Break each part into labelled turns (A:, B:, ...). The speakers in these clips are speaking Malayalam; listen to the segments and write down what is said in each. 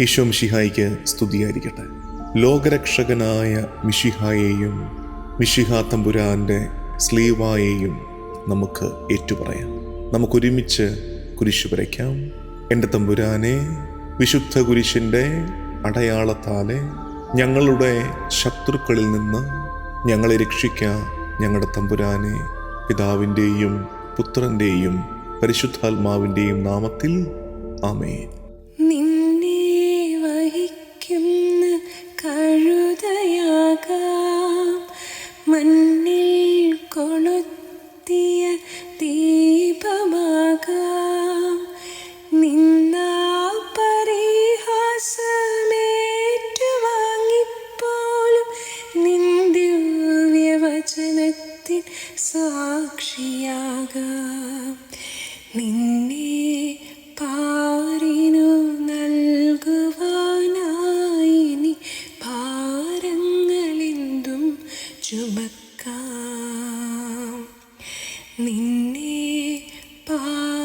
A: ഈശോ മിഷിഹായിക്ക് സ്തുതിയായിരിക്കട്ടെ. ലോകരക്ഷകനായ മിഷിഹായെയും മിഷിഹ തമ്പുരാന്റെ സ്ലീവായെയും നമുക്ക് ഏറ്റുപറയാം. നമുക്കൊരുമിച്ച് കുരിശു വരയ്ക്കാം. എന്റെ തമ്പുരാനെ വിശുദ്ധ കുരിശിന്റെ അടയാളത്താലെ ഞങ്ങളുടെ ശത്രുക്കളിൽ നിന്ന് ഞങ്ങളെ രക്ഷിക്കുക ഞങ്ങളുടെ തമ്പുരാനെ പിതാവിന്റെയും പുത്രന്റെയും പരിശുദ്ധാത്മാവിന്റെയും നാമത്തിൽ ആമേൻ.
B: heart.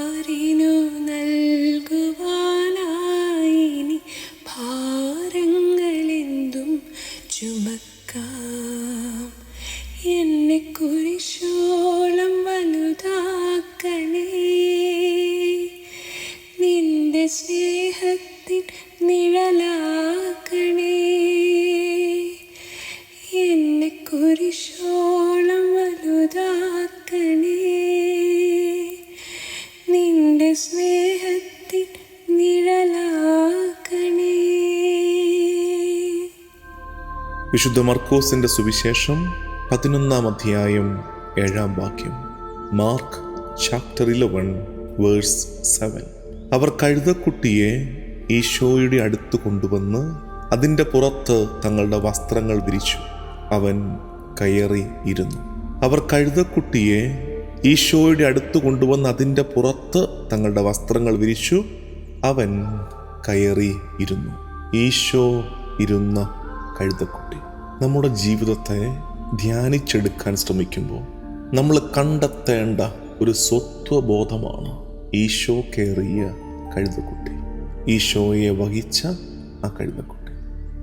A: വിശുദ്ധ മർക്കോസിന്റെ സുവിശേഷം പതിനൊന്നാം അധ്യായം ഏഴാം വാക്യം. Mark chapter eleven verse seven അവർ കഴുതക്കുട്ടിയെ ഈശോയുടെ അടുത്ത് കൊണ്ടുവന്ന് അതിന്റെ പുറത്ത് തങ്ങളുടെ വസ്ത്രങ്ങൾ വിരിച്ചു. അവൻ കയറി ഇരുന്നു. അവർ കഴുതക്കുട്ടിയെ ഈശോയുടെ അടുത്ത് കൊണ്ടുവന്ന് അതിന്റെ പുറത്ത് തങ്ങളുടെ വസ്ത്രങ്ങൾ വിരിച്ചു. അവൻ കയറി ഇരുന്നു. ഈശോ ഇരുന്ന കഴുതക്കുട്ടി. നമ്മുടെ ജീവിതത്തെ ധ്യാനിച്ചെടുക്കാൻ ശ്രമിക്കുമ്പോൾ നമ്മൾ കണ്ടെത്തേണ്ട ഒരു സ്വത്വബോധമാണ് ഈശോ കയറിയ കഴുതക്കുട്ടി. ഈശോയെ വഹിച്ച ആ കഴുതക്കുട്ടി.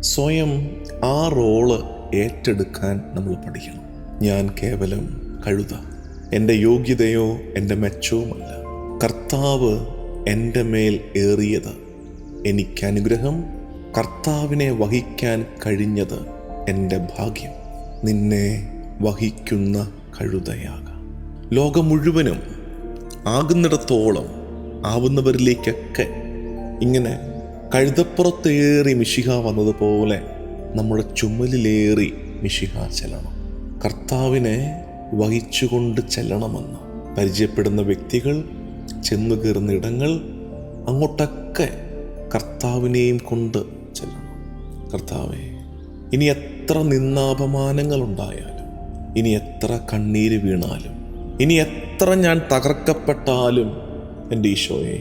A: സ്വയം ആ റോൾ ഏറ്റെടുക്കാൻ നമ്മൾ പഠിക്കണം. ഞാൻ കേവലം കഴുത. എന്റെ യോഗ്യതയോ എന്റെ മെച്ചവുമല്ല. കർത്താവ് എന്റെ മേൽ ഏറിയത് എനിക്ക് അനുഗ്രഹം കർത്താവിനെ വഹിക്കാൻ കഴിഞ്ഞത് എന്റെ ഭാഗ്യം. നിന്നെ വഹിക്കുന്ന കഴുതയാകാം. ലോകം മുഴുവനും ആകുന്നിടത്തോളം ആവുന്നവരിലേക്കൊക്കെ ഇങ്ങനെ കഴുതപ്പുറത്തേറി മിശിഹ വന്നതുപോലെ നമ്മുടെ ചുമലിലേറി മിശിഹ ചെല്ലണം. കർത്താവിനെ വഹിച്ചുകൊണ്ട് ചെല്ലണമെന്ന് പരിചയപ്പെടുന്ന വ്യക്തികൾ ചെന്നു കയറുന്ന ഇടങ്ങൾ അങ്ങോട്ടൊക്കെ കർത്താവിനെയും കൊണ്ട് കർത്താവെ ഇനി എത്ര നിന്നാപമാനങ്ങളുണ്ടായാലും ഇനി എത്ര കണ്ണീര് വീണാലും ഇനി എത്ര ഞാൻ തകർക്കപ്പെട്ടാലും എന്റെ ഈശോയെ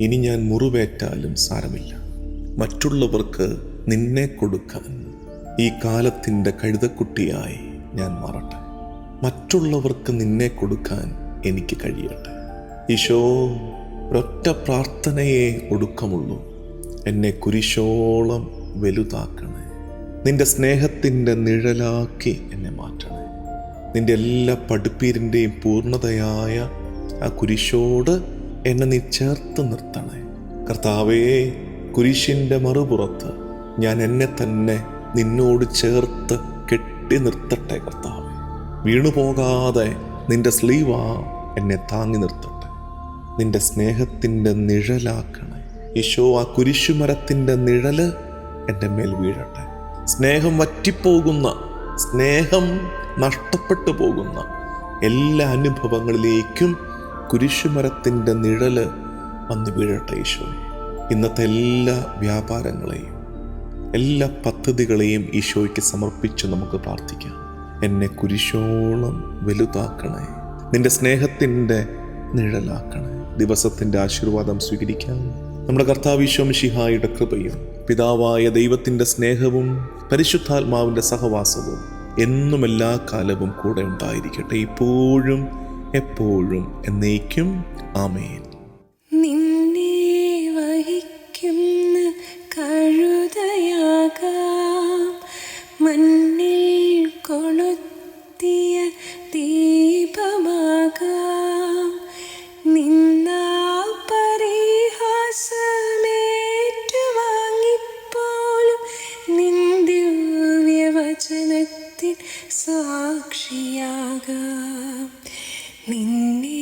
A: ഇനി ഞാൻ മുറിവേറ്റാലും സാരമില്ല. മറ്റുള്ളവർക്ക് നിന്നെ കൊടുക്കാൻ ഈ കാലത്തിന്റെ കഴുതക്കുട്ടിയായി ഞാൻ മാറട്ടെ. മറ്റുള്ളവർക്ക് നിന്നെ കൊടുക്കാൻ എനിക്ക് കഴിയട്ടെ. ഈശോ ഒരൊറ്റ പ്രാർത്ഥനയെ ഒടുക്കമുള്ളൂ. എന്നെ കുരിശോളം വലുതാക്കണേ. നിന്റെ സ്നേഹത്തിന്റെ നിഴലാക്കി എന്നെ മാറ്റണേ. നിന്റെ എല്ലാ പഠിപ്പീരിന്റെയും പൂർണതയായ ആ കുരിശോട് എന്നെ നീ ചേർത്ത് നിർത്തണേ. കർത്താവേ കുരിശിന്റെ മറുപുറത്ത് ഞാൻ എന്നെ തന്നെ നിന്നോട് ചേർത്ത് കെട്ടി നിർത്തട്ടെ കർത്താവേ. വീണുപോകാതെ നിന്റെ സ്ലീവാ എന്നെ താങ്ങി നിർത്തട്ടെ. നിന്റെ സ്നേഹത്തിന്റെ നിഴലാക്കണേ. യശോ ആ കുരിശുമരത്തിന്റെ നിഴൽ എന്റെ മേൽ വീഴട്ടെ. സ്നേഹം വറ്റിപ്പോകുന്ന സ്നേഹം നഷ്ടപ്പെട്ടു പോകുന്ന എല്ലാ അനുഭവങ്ങളിലേക്കും കുരിശുമരത്തിന്റെ നിഴൽ വന്ന് വീഴട്ടെ ഈശോ. ഇന്നത്തെ എല്ലാ വ്യാപാരങ്ങളെയും എല്ലാ പദ്ധതികളെയും ഈശോയ്ക്ക് സമർപ്പിച്ച് നമുക്ക് പ്രാർത്ഥിക്കാം. എന്നെ കുരിശോളം വലുതാക്കണേ. നിന്റെ സ്നേഹത്തിന്റെ നിഴലാക്കണേ. ദിവസത്തിന്റെ ആശീർവാദം സ്വീകരിക്കാം നമ്മുടെ കർത്താവ് ഈശോ മിഷിഹായുടെ കൃപയും പിതാവായ ദൈവത്തിന്റെ സ്നേഹവും പരിശുദ്ധാത്മാവിന്റെ സഹവാസവും എന്നും എല്ലാ കാലവും കൂടെ ഉണ്ടായിരിക്കട്ടെ. ഇപ്പോഴും എപ്പോഴും എന്നേക്കും. ആമേൻ.
B: നിന്നെ വഹിക്കുന്ന കൊളുത്തിയ തീ സാക്ഷിയാകാം. നിന്നെ